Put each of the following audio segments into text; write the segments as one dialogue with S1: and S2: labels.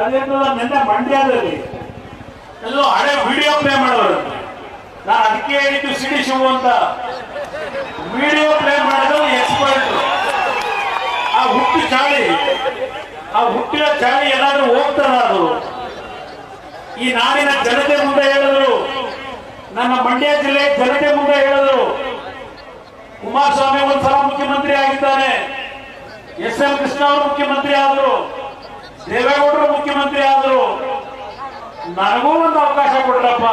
S1: ಅದೇನು ನಿನ್ನೆ ಮಂಡ್ಯದಲ್ಲಿ ಎಲ್ಲೋ ಹಳೆ ವಿಡಿಯೋ ಪ್ಲೇ ಮಾಡೋರು. ನಾನು ಅದಕ್ಕೆ ಹೇಳಿದ್ದು ಸಿಡಿ ಶಿವು ಅಂತ. ವಿಡಿಯೋ ಪ್ಲೇ ಮಾಡಿದ್ರು ಎಕ್ಸ್ಪರ್ಟ್ ಆ ಹುಟ್ಟು ಚಾಳಿ, ಆ ಹುಟ್ಟಿನ ಚಾಳಿ ಏನಾದ್ರೂ ಹೋಗ್ತಾರ ಅದು. ಈ ನಾಡಿನ ಜನತೆ ಮುಂದೆ ಹೇಳಿದ್ರು. ನನ್ನ ಮಂಡ್ಯ ಜಿಲ್ಲೆ ಜನತೆ ಮುಂದೆ ಹೇಳಿದ್ರು. ಕುಮಾರಸ್ವಾಮಿ ಒಂದ್ಸಲ ಮುಖ್ಯಮಂತ್ರಿ ಆಗಿದ್ದಾನೆ. ಎಸ್ ಎಂ ಕೃಷ್ಣ ಅವರು ಮುಖ್ಯಮಂತ್ರಿ ಆದರು. ದೇವೇಗೌಡರು ಮುಖ್ಯಮಂತ್ರಿ ಆದ್ರು ನನಗೂ ಒಂದು ಅವಕಾಶ ಕೊಡ್ರಪ್ಪ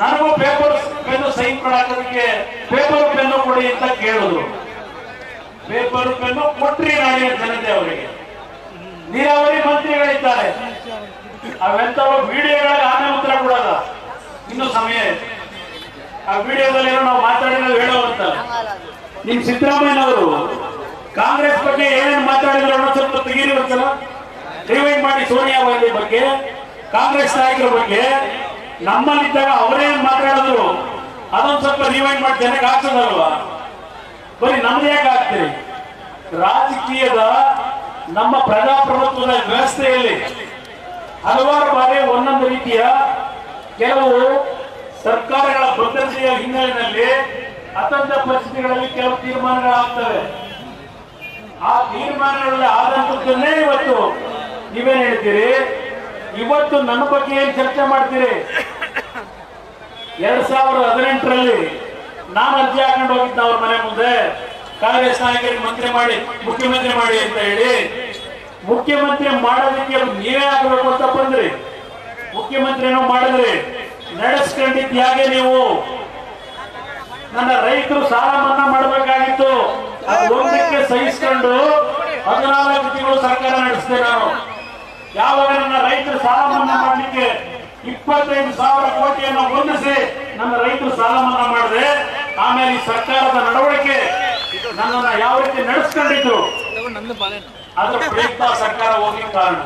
S1: ನನಗೂ ಪೇಪರ್ ಪೆನ್ನು ಸೈನ್ ಮಾಡಕ್ಕೆ ಪೇಪರ್ ಪೆನ್ನು ಕೊಡಿ ಅಂತ ಕೇಳಿದ್ರು ಪೇಪರ್ ಪೆನ್ನು ಕೊಟ್ರಿ ನಾಡಿನ ಜನತೆ ಅವರಿಗೆ. ನೀರಾವರಿ ಮಂತ್ರಿಗಳಿದ್ದಾರೆ ಅವೆಂತ ವಿಡಿಯೋಗಳಿಗೆ ಆಮೇಲೆ ಉತ್ತರ ಕೊಡಲ್ಲ ಇನ್ನು ಸಮಯ ಆ ವಿಡಿಯೋದಲ್ಲಿ ಏನೋ ನಾವು ಮಾತಾಡಿರೋದು ಹೇಳೋವಂತ ನಿಮ್ ಸಿದ್ದರಾಮಯ್ಯನವರು ಕಾಂಗ್ರೆಸ್ ಬಗ್ಗೆ ಏನೇನು ಮಾತಾಡಿದ್ರು ಸ್ವಲ್ಪ ತೆಗೀರಿ ಒಂದ್ಸಲ. ರಿವೈಂಡ್ ಮಾಡಿ ಸೋನಿಯಾ ಗಾಂಧಿ ಬಗ್ಗೆ, ಕಾಂಗ್ರೆಸ್ ನಾಯಕರ ಬಗ್ಗೆ. ನಮ್ಮಲ್ಲಿದ್ದಾಗ ಅವರೇ ಮಾತಾಡಿದ್ರು? ಅದೊಂದು ಸ್ವಲ್ಪ ರಿವೈಂಡ್ ಮಾಡಿ ಜನಕ್ಕೆ ಹಾಕ್ಸೋದಲ್ವಾ ಬರೀ ನಮ್ದು ಯಾಕೆ ಹಾಕ್ತೀರಿ? ರಾಜಕೀಯದ ನಮ್ಮ ಪ್ರಜಾಪ್ರಭುತ್ವದ ವ್ಯವಸ್ಥೆಯಲ್ಲಿ ಹಲವಾರು ಬಾರಿ ಒಂದೊಂದು ರೀತಿಯ ಕೆಲವು ಸರ್ಕಾರಗಳ ಭದ್ರತೆಯ ಹಿನ್ನೆಲೆಯಲ್ಲಿ ಅತಂತ ಪರಿಸ್ಥಿತಿಗಳಲ್ಲಿ ಕೆಲವು ತೀರ್ಮಾನಗಳಾಗ್ತವೆ. ಆ ತೀರ್ಮಾನಗಳಲ್ಲಿ ಆದಂತದ್ದನ್ನೇ ಇವತ್ತು ಹೇಳ್ತೀರಿ ಇವತ್ತು ನನ್ನ ಬಗ್ಗೆ ಏನ್ ಚರ್ಚೆ ಮಾಡ್ತೀರಿ? ಎರಡ್ ಸಾವಿರದ ಹದಿನೆಂಟರಲ್ಲಿ ನಾನು ಅರ್ಜಿ ಹಾಕೊಂಡು ಹೋಗಿದ್ದ ಅವ್ರ ಮನೆ ಮುಂದೆ ಕಾಂಗ್ರೆಸ್ ನಾಯಕರಿಗೆ ಮಂತ್ರಿ ಮಾಡಿ, ಮುಖ್ಯಮಂತ್ರಿ ಮಾಡಿ ಅಂತ ಹೇಳಿ, ಮುಖ್ಯಮಂತ್ರಿ ಮಾಡೋದಕ್ಕೆ ನೀವೇ ಆಗಬೇಕು ಅಂತ ಬಂದ್ರಿ. ಮುಖ್ಯಮಂತ್ರಿನೂ ಮಾಡಿದ್ರಿ. ನಡೆಸ್ಕೊಂಡಿದ್ ಹೇಗೆ ನೀವು ನನ್ನ ರೈತರು ಸಾಲ ಮನ್ನಾ ಮಾಡಬೇಕಾಗಿತ್ತು. ಸಹಿಸ್ಕೊಂಡು ಹದಿನಾಲ್ಕು ತಿಂಗಳು ಸರ್ಕಾರ ನಡೆಸಿದೆ ನಾನು. ಯಾವಾಗ ನನ್ನ ರೈತರು ಸಾಲ ಮನ್ನಾ ಮಾಡಲಿಕ್ಕೆ ಇಪ್ಪತ್ತೈದು ಸಾವಿರ ಕೋಟಿಯನ್ನು ಹೊಂದಿಸಿ ನನ್ನ ರೈತರು ಸಾಲ ಮನ್ನಾ ಮಾಡಿದೆ ಆಮೇಲೆ ಈ ಸರ್ಕಾರದ ನಡವಳಿಕೆ ನನ್ನನ್ನ ಯಾವ ರೀತಿ ನಡೆಸ್ಕೊಂಡಿದ್ರು
S2: ಅದು
S1: ಪ್ರಯತ್ನ ಪ್ರಯುಕ್ತ ಸರ್ಕಾರ ಹೋಗಿ ಕಾರಣ.